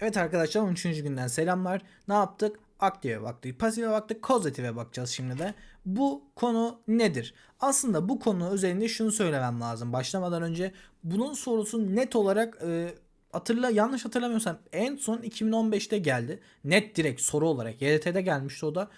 Evet arkadaşlar 13. günden selamlar. Ne yaptık? Aktive baktık, pasife baktık, kozative bakacağız şimdi de. Bu konu nedir? Aslında bu konu üzerinde şunu söylemem lazım. Başlamadan önce bunun sorusu net olarak e, hatırla yanlış hatırlamıyorsam en son 2015'te geldi. Net direkt soru olarak YDT'de gelmişti o da.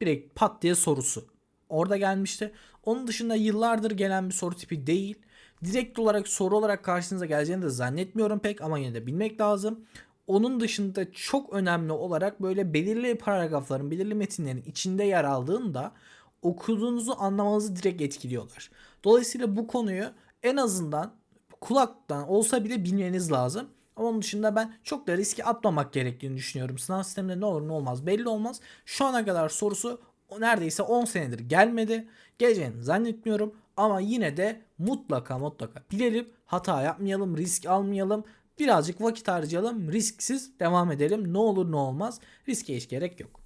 Direkt pat diye sorusu. Orada gelmişti. Onun dışında yıllardır gelen bir soru tipi değil. Direkt olarak soru olarak karşınıza geleceğini de zannetmiyorum pek ama yine de bilmek lazım. Onun dışında çok önemli olarak böyle belirli paragrafların, belirli metinlerin içinde yer aldığında okuduğunuzu anlamanızı direkt etkiliyorlar. Dolayısıyla bu konuyu en azından kulaktan olsa bile bilmeniz lazım. Ama onun dışında ben çok da riski atmamak gerektiğini düşünüyorum. Sınav sisteminde ne olur ne olmaz belli olmaz. Şu ana kadar sorusu neredeyse 10 senedir gelmedi. Geleceğini zannetmiyorum. Ama yine de mutlaka mutlaka bilelim. Hata yapmayalım, risk almayalım. Birazcık vakit harcayalım, risksiz devam edelim. Ne olur ne olmaz. Riske hiç gerek yok.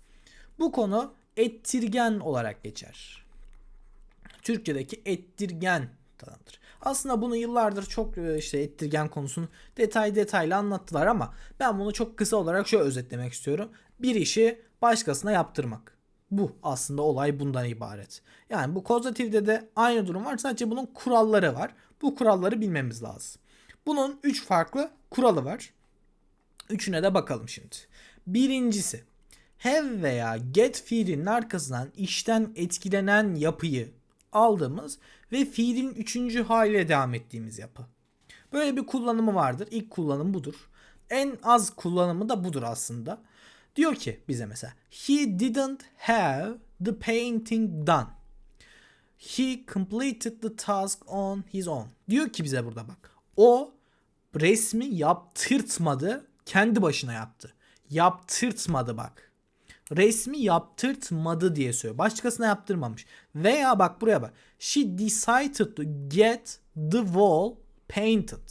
Bu konu ettirgen olarak geçer. Türkçedeki ettirgen tanımdır. Aslında bunu yıllardır çok e, işte ettirgen konusunu detay detaylı anlattılar ama ben bunu çok kısa olarak şöyle özetlemek istiyorum. Bir işi başkasına yaptırmak. Bu aslında olay bundan ibaret. Yani bu kozatifde de aynı durum var. Sadece bunun kuralları var. Bu kuralları bilmemiz lazım. Bunun 3 farklı kuralı var. Üçüne de bakalım şimdi. Birincisi have veya get fiilinin arkasından işten etkilenen yapıyı aldığımız ve fiilin üçüncü haliyle devam ettiğimiz yapı. Böyle bir kullanımı vardır. İlk kullanım budur. En az kullanımı da budur aslında. Diyor ki bize mesela he didn't have the painting done. He completed the task on his own. Diyor ki bize burada bak. O resmi yaptırtmadı. Kendi başına yaptı. Yaptırtmadı bak. Resmi yaptırtmadı diye söylüyor. Başkasına yaptırmamış. Veya bak buraya bak. She decided to get the wall painted.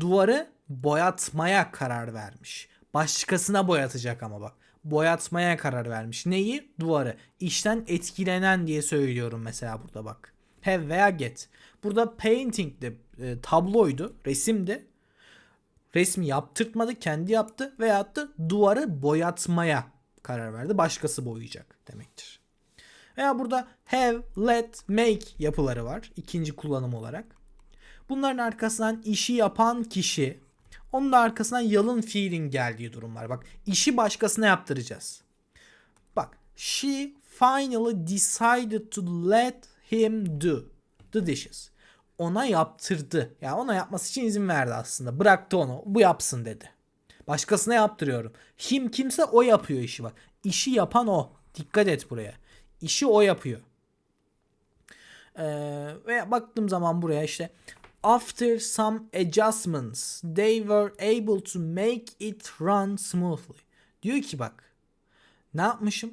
Duvarı boyatmaya karar vermiş. Başkasına boyatacak ama bak. Boyatmaya karar vermiş. Neyi? Duvarı. İşten etkilenen diye söylüyorum mesela burada bak. Have veya get. Burada painting de e, tabloydu, resimdi. Resmi yaptırtmadı, kendi yaptı veyahut da duvarı boyatmaya karar verdi. Başkası boyayacak demektir. Veya burada have, let, make yapıları var. ikinci kullanım olarak. Bunların arkasından işi yapan kişi, onun da arkasından yalın fiilin geldiği durumlar. Bak işi başkasına yaptıracağız. Bak she finally decided to let him do the dishes. Ona yaptırdı. Yani ona yapması için izin verdi aslında. Bıraktı onu. Bu yapsın dedi. Başkasına yaptırıyorum. Him kimse o yapıyor işi bak. İşi yapan o. Dikkat et buraya. İşi o yapıyor. Ee, ve baktığım zaman buraya işte after some adjustments they were able to make it run smoothly. Diyor ki bak ne yapmışım?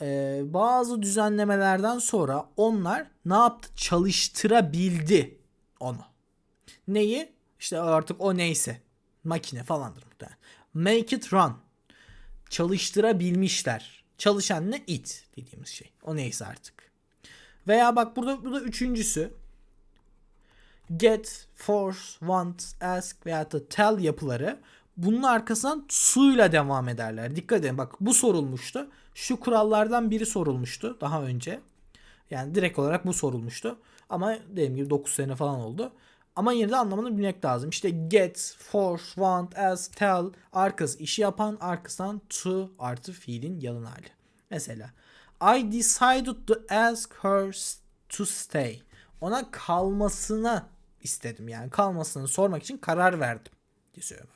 Ee, bazı düzenlemelerden sonra onlar ne yaptı? Çalıştırabildi onu. Neyi? İşte artık o neyse. Makine falandır muhtemelen. Make it run. Çalıştırabilmişler. Çalışan ne? It dediğimiz şey. O neyse artık. Veya bak burada burada üçüncüsü get, force, want, ask veya da tell yapıları bunun arkasından suyla devam ederler. Dikkat edin bak bu sorulmuştu. Şu kurallardan biri sorulmuştu daha önce. Yani direkt olarak bu sorulmuştu. Ama dediğim gibi 9 sene falan oldu. Ama yine de anlamını bilmek lazım. İşte get, force, want, ask, tell arkası işi yapan arkasından to artı fiilin yalın hali. Mesela I decided to ask her to stay. Ona kalmasını istedim. Yani kalmasını sormak için karar verdim. diye söylüyorum.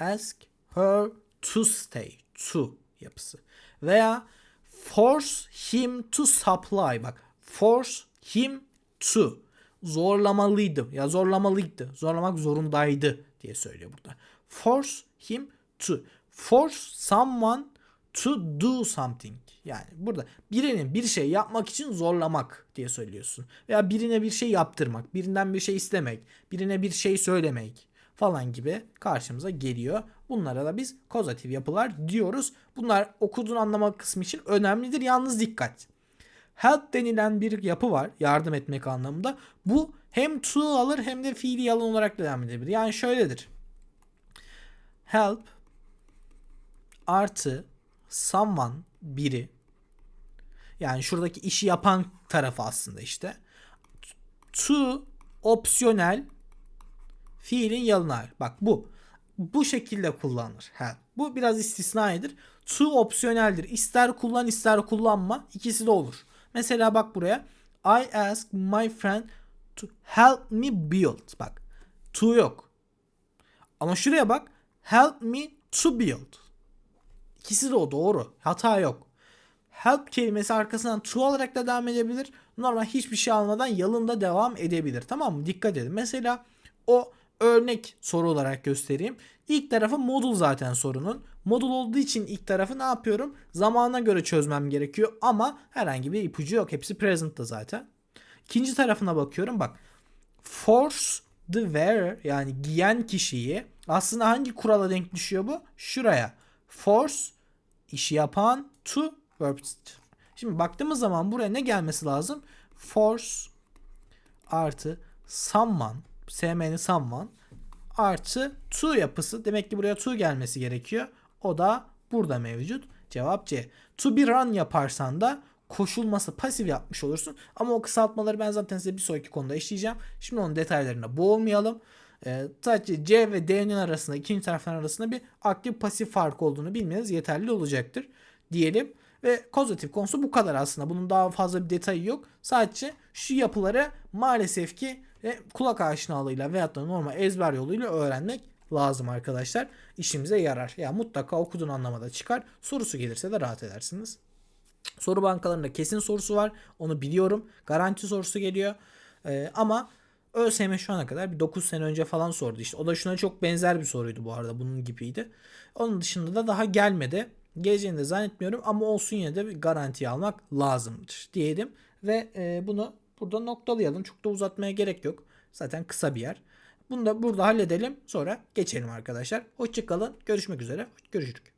Ask her to stay. To yapısı. Veya force him to supply. Bak force him to. Zorlamalıydı. Ya zorlamalıydı. Zorlamak zorundaydı diye söylüyor burada. Force him to. Force someone to do something. Yani burada birinin bir şey yapmak için zorlamak diye söylüyorsun. Veya birine bir şey yaptırmak, birinden bir şey istemek, birine bir şey söylemek falan gibi karşımıza geliyor. Bunlara da biz kozatif yapılar diyoruz. Bunlar okuduğun anlama kısmı için önemlidir. Yalnız dikkat. Help denilen bir yapı var yardım etmek anlamında. Bu hem to alır hem de fiili yalan olarak devam edebilir. Yani şöyledir. Help artı someone biri yani şuradaki işi yapan tarafı aslında işte to opsiyonel fiilin yanına bak bu bu şekilde kullanılır. Ha, bu biraz istisnaidir. To opsiyoneldir. İster kullan ister kullanma ikisi de olur. Mesela bak buraya I ask my friend to help me build. Bak to yok. Ama şuraya bak help me to build. İkisi de o doğru. Hata yok. Help kelimesi arkasından to olarak da devam edebilir. Normal hiçbir şey almadan yalında devam edebilir. Tamam mı? Dikkat edin. Mesela o örnek soru olarak göstereyim. İlk tarafı modul zaten sorunun. Modul olduğu için ilk tarafı ne yapıyorum? Zamana göre çözmem gerekiyor ama herhangi bir ipucu yok. Hepsi present'ta zaten. İkinci tarafına bakıyorum. Bak. Force the wearer yani giyen kişiyi aslında hangi kurala denk düşüyor bu? Şuraya. Force işi yapan to verb. Şimdi baktığımız zaman buraya ne gelmesi lazım? Force artı someone SM'nin someone artı to yapısı. Demek ki buraya to gelmesi gerekiyor. O da burada mevcut. Cevap C. To be run yaparsan da koşulması pasif yapmış olursun. Ama o kısaltmaları ben zaten size bir sonraki konuda işleyeceğim. Şimdi onun detaylarına boğulmayalım. Ee, sadece C ve D'nin arasında ikinci tarafların arasında bir aktif pasif fark olduğunu bilmeniz yeterli olacaktır diyelim. Ve kozatif konusu bu kadar aslında. Bunun daha fazla bir detayı yok. Sadece şu yapıları maalesef ki e, kulak aşinalığıyla veyahut da normal ezber yoluyla öğrenmek lazım arkadaşlar. İşimize yarar. Ya yani mutlaka okuduğun anlamada çıkar. Sorusu gelirse de rahat edersiniz. Soru bankalarında kesin sorusu var. Onu biliyorum. Garanti sorusu geliyor. Ee, ama ÖSYM şu ana kadar bir 9 sene önce falan sordu işte. O da şuna çok benzer bir soruydu bu arada. Bunun gibiydi. Onun dışında da daha gelmedi. Geleceğini de zannetmiyorum ama olsun yine de bir garanti almak lazımdır diyelim. Ve e, bunu burada noktalayalım. Çok da uzatmaya gerek yok. Zaten kısa bir yer. Bunu da burada halledelim. Sonra geçelim arkadaşlar. Hoşçakalın. Görüşmek üzere. Görüşürük.